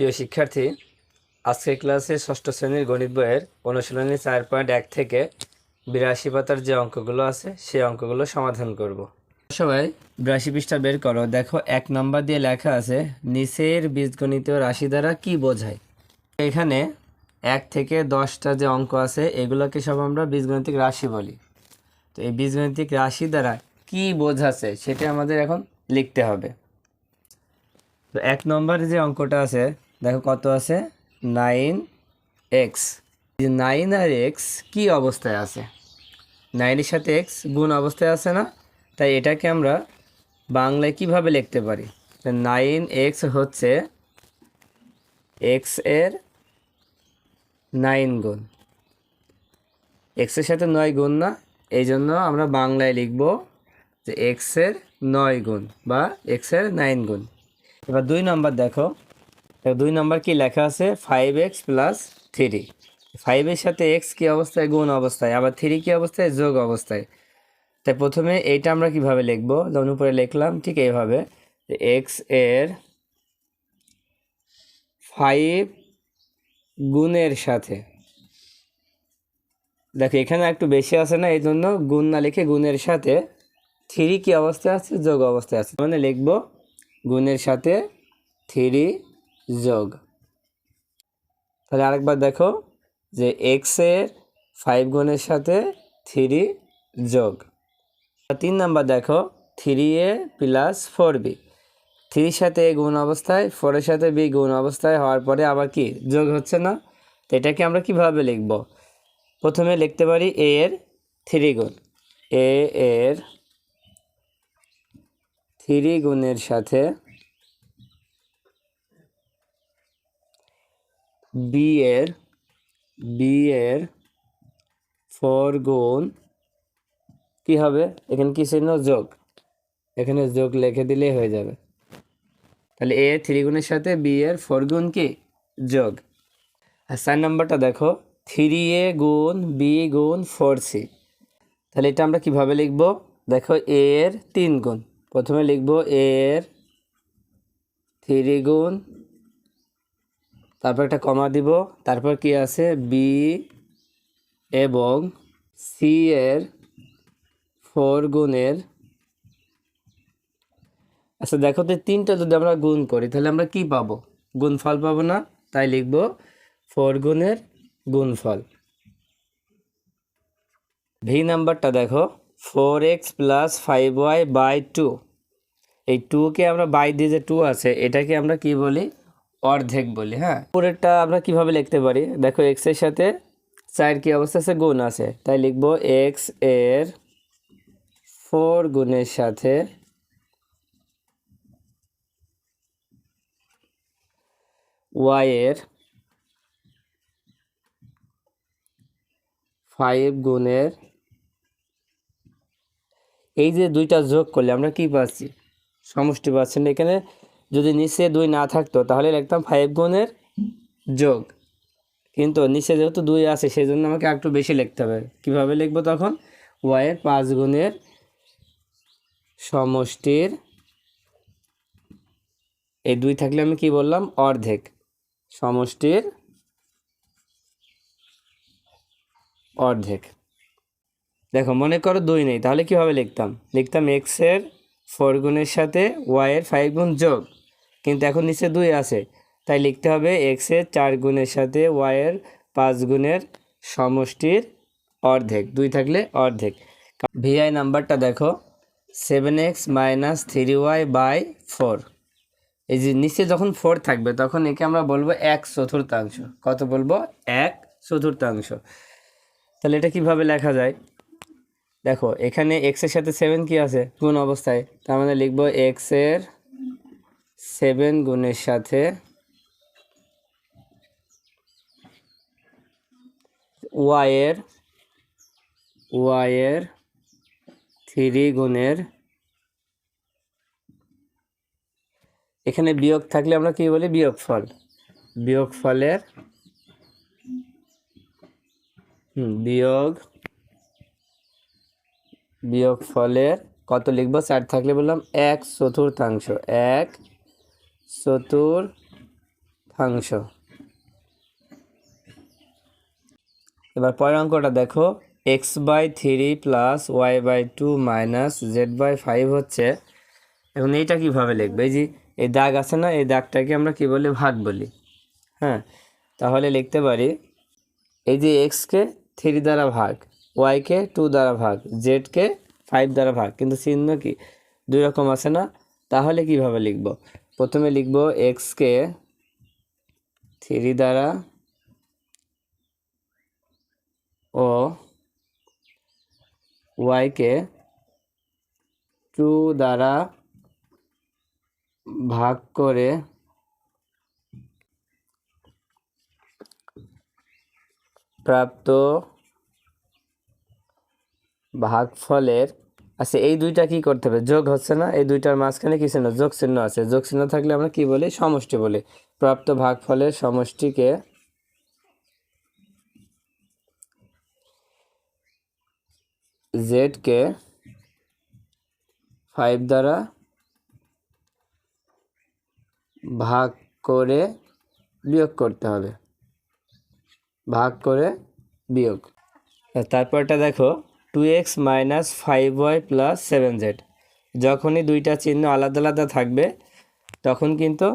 প্রিয় শিক্ষার্থী, আজকের ক্লাসে ষষ্ঠ শ্রেণির গণিত বইয়ের অনুশীলনী চার পয়েন্ট এক থেকে বিরাশি পাতার যে অঙ্কগুলো আছে, সেই অঙ্কগুলো সমাধান করব। সবাই, বিরাশি পৃষ্ঠা বের করো। দেখো, এক নম্বর দিয়ে লেখা আছে, নিচের বীজগণিত রাশি দ্বারা কি বোঝায়? এখানে এক থেকে দশটা যে অঙ্ক আছে, এগুলোকে সব আমরা বীজগণিতিক রাশি বলি। তো এই বীজগণিতিক রাশি দ্বারা কি বোঝাচ্ছে, সেটা আমাদের এখন লিখতে হবে। তো এক নম্বরে যে অঙ্কটা আছে দেখো কত আছে? Nine X. নাইন আর এক্স কি অবস্থায় আছে? নাইনের সাথে এক্স গুণ অবস্থায় আছে না? তাই এটাকে আমরা বাংলায় কীভাবে লিখতে পারি? নাইন এক্স হচ্ছে এক্সের নাইন গুণ। এক্সের সাথে নয় গুণ না? এই জন্য আমরা বাংলায় লিখব যে এক্সের নয় গুণ বা এক্সের নাইন গুণ। এবার দুই নম্বর দেখো। দুই নম্বর কি লেখা আছে? ফাইভ এক্স প্লাস থ্রি ফাইভের সাথে এক্স কী অবস্থায়? গুণ অবস্থায়। আবার থ্রি কী অবস্থায়? যোগ অবস্থায়। তাই প্রথমে এইটা আমরা কীভাবে লিখব? যেমন উপরে লিখলাম, ঠিক এইভাবে। এক্সের ফাইভ গুণের সাথে। দেখো, এখানে একটু বেশি আছে না এই জন্য গুণ না লিখে গুণের সাথে থ্রি কী অবস্থায় আছে? যোগ অবস্থায় আছে। মানে লিখব, গুণের সাথে থ্রি যোগ। তাহলে আরেকবার দেখো যে এক্সের ফাইভ গুণের সাথে থ্রি যোগ। তিন নাম্বার দেখো three a plus four b থ্রির সাথে এ গুণ অবস্থায় ফোরের সাথে বি গুণ অবস্থায় হওয়ার পরে আবার কি, যোগ হচ্ছে না? তো এটাকে আমরা কীভাবে লিখব? প্রথমে লিখতে পারি এ এর থ্রি গুণ। এ এর থ্রি গুণের সাথে বি এর বি এর ফোর গুণ কি হবে? এখানে কি চিহ্ন? যোগ। এখানে যোগ লিখে দিলেই হয়ে যাবে। তাহলে এ থ্রি গুণের সাথে বি এর ফোর গুণ কি? যোগ। আর চার নাম্বারটা দেখো। থ্রি এ গুণ, বি গুণ, ফোর সি। তাহলে এটা আমরা কীভাবে লিখব? দেখো, এর তিন গুণ। প্রথমে লিখব এর থ্রি গুণ তারপর একটা কমা দিব। তারপর কি আছে? বি এবং সি এর ফোর গুণের আচ্ছা দেখো তো তিনটা যদি আমরা গুণ করি, তাহলে আমরা কি পাবো? গুণফল পাবো না, তাই লিখব ফোর গুণের গুণফল। ভি নাম্বারটা দেখো four x plus five y by two এই টুকে আমরা বাই দিয়ে যে টু আছে, এটাকে আমরা কি বলি? অর্ধেক বলি হ্যাঁ? পুরেরটা আমরা কীভাবে লিখতে পারি? দেখো এক্সের সাথে চার কি অবস্থা আছে? গুণ আছে। তাই লিখব এক্সের ফোর গুণের সাথে ওয়াই এর ফাইভ গুণের এই যে দুইটা যোগ করলে আমরা কি পাচ্ছি? সমষ্টি পাচ্ছি না। এখানে যদি নিচে দুই না থাকতো, তাহলে লিখতাম ফাইভ গুণের যোগ। কিন্তু নিচে যেহেতু দুই আছে সেই জন্য আমাকে একটু বেশি লিখতে হবে। কীভাবে লিখব তখন? ওয়াইয়ের পাঁচ গুণের সমষ্টির এই দুই থাকলে আমি কি বললাম? অর্ধেক। সমষ্টির অর্ধেক। দেখো, মনে করো দুই নেই, তাহলে কীভাবে লিখতাম? লিখতাম এক্সের ফোর গুণের সাথে ওয়াইয়ের ফাইভ গুণ যোগ। কিন্তু এখন নিচে দুই আছে। তাই লিখতে হবে এক্সের চার গুণের সাথে ওয়াইয়ের পাঁচ গুণের সমষ্টির অর্ধেক। দুই থাকলে অর্ধেক। ভিআই নাম্বারটা দেখো। Seven x minus three y by four. এই যে নিচে যখন ফোর থাকবে, তখন একে আমরা বলব এক চতুর্থাংশ। কত বলব? এক চতুর্থাংশ। তাহলে এটা কীভাবে লেখা যায়? দেখো, এখানে এক্সের সাথে সেভেন কি আছে? কোন অবস্থায়। তার মানে লিখব এক্সের সেভেন গুণের সাথে ওয়াইয়ের ওয়াইয়ের থ্রি গুণের। এখানে বিয়োগ থাকলে আমরা কি বলি? বিয়োগ বিয়োগফল। বিয়োগফলের, হুম, বিয়োগ বিয়োগ ফলের কত লিখব? চার থাকলে বললাম এক চতুর্থাংশ। এক চতুর্থাংশ এবার পরের অঙ্কটা দেখো। X by three plus y by two minus z by five হচ্ছে, এখন এইটা কীভাবে লিখবে? এই যে এই দাগ আছে না, এই দাগটাকে আমরা কি বলি? ভাগ বলি। হ্যাঁ তাহলে লিখতে পারি, এই যে এক্সকে থ্রি দ্বারা ভাগ ওয়াইকে টু দ্বারা ভাগ জেডকে ফাইভ দ্বারা ভাগ, কিন্তু চিহ্ন কি? দুই রকম আছে না? তাহলে কীভাবে লিখব? প্রথমে লিখব এক্সকে থ্রি দ্বারা ও ওয়াইকে টু দ্বারা ভাগ করে প্রাপ্ত ভাগফলের আচ্ছা এই দুইটা কি করতে হবে? যোগ হচ্ছে না, এই দুইটার মাঝখানে কি চিহ্ন? যোগ চিহ্ন আছে। যোগ চিহ্ন থাকলে আমরা কি বলি? সমষ্টি বলি। প্রাপ্ত ভাগ ভাগফলের সমষ্টিকে জেডকে ফাইভ দ্বারা ভাগ করে বিয়োগ করতে হবে। ভাগ করে বিয়োগ। তারপরটা দেখো। Two x minus five y plus seven z যখনই দুইটা চিহ্ন আলাদা আলাদা থাকবে, তখন কিন্তু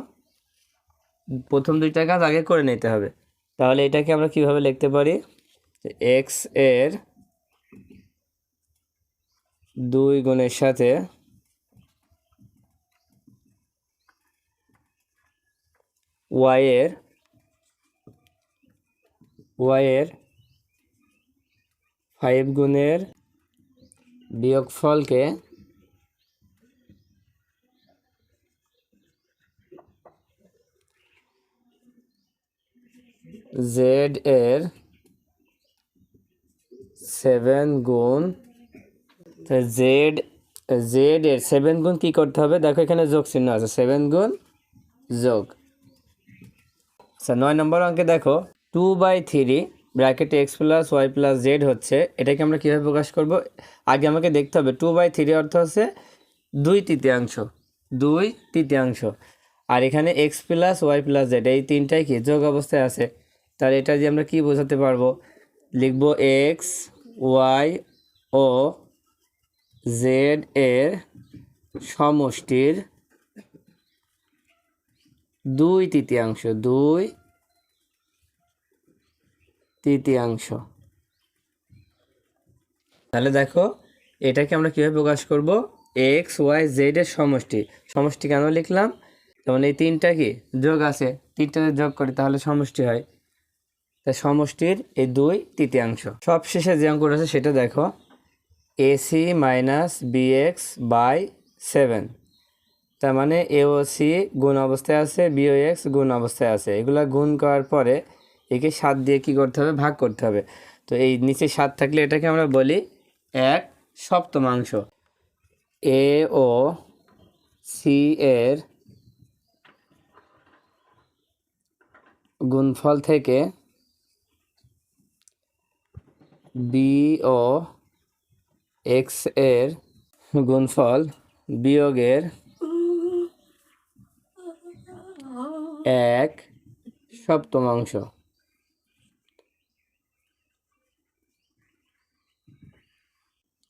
প্রথম দুইটা কাজ আগে করে নিতে হবে। তাহলে এটাকে আমরা কীভাবে লিখতে পারি? এক্সের দুই গুণের সাথে ওয়াই এর ওয়াই এর ফাইভ গুণের বিয়োগফলকে জেড এর সেভেন গুণ জেড জেড এর সেভেন গুণ কি করতে হবে? দেখো এখানে যোগ চিহ্ন আছে, সেভেন গুণ যোগ। আচ্ছা নয় নম্বর অঙ্কে দেখো টু বাই থ্রি ব্র্যাকেটে x plus y plus z হচ্ছে, এটাকে আমরা কীভাবে প্রকাশ করব? আগে আমাকে দেখতে হবে টু বাই থ্রি অর্থ হচ্ছে দুই তৃতীয়াংশ দুই তৃতীয়াংশ। আর এখানে x plus y plus z এই তিনটাই কি? যোগ অবস্থায় আছে। তাহলে এটা দিয়ে আমরা কি বোঝাতে পারব? লিখব এক্স ওয়াই ও জেড এর সমষ্টির দুই তৃতীয়াংশ, দুই তৃতীয়াংশ। তাহলে দেখো, এটাকে আমরা কীভাবে প্রকাশ করব? এক্স, ওয়াই, জেড এর সমষ্টি। সমষ্টি কেন লিখলাম? যেমন এই তিনটা কি? যোগ আছে। তিনটা যোগ করি, তাহলে সমষ্টি হয়। তাই সমষ্টির এই দুই তৃতীয়াংশ। সব শেষে যে অঙ্কটা আছে সেটা দেখো। Ac minus bx by seven. তার মানে এও সি গুণ অবস্থায় আছে বিও এক্স গুণ অবস্থায় আছে। এগুলা গুণ করার পরে একে সাত দিয়ে কি করতে হবে? ভাগ করতে হবে। তো এই নিচে সাত থাকলে এটাকে আমরা বলি এক সপ্তমাংশ এ ও সি এর গুণফল থেকে বি ও এক্সের গুণফল বিয়োগের এক সপ্তমাংশ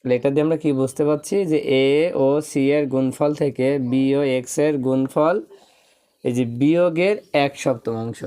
তাহলে এটা দিয়ে আমরা কি বুঝতে পারছি যে এ ও সি এর গুণফল থেকে বি ও এক্সের গুণফল, এই যে বিয়োগের এক সপ্তমাংশ।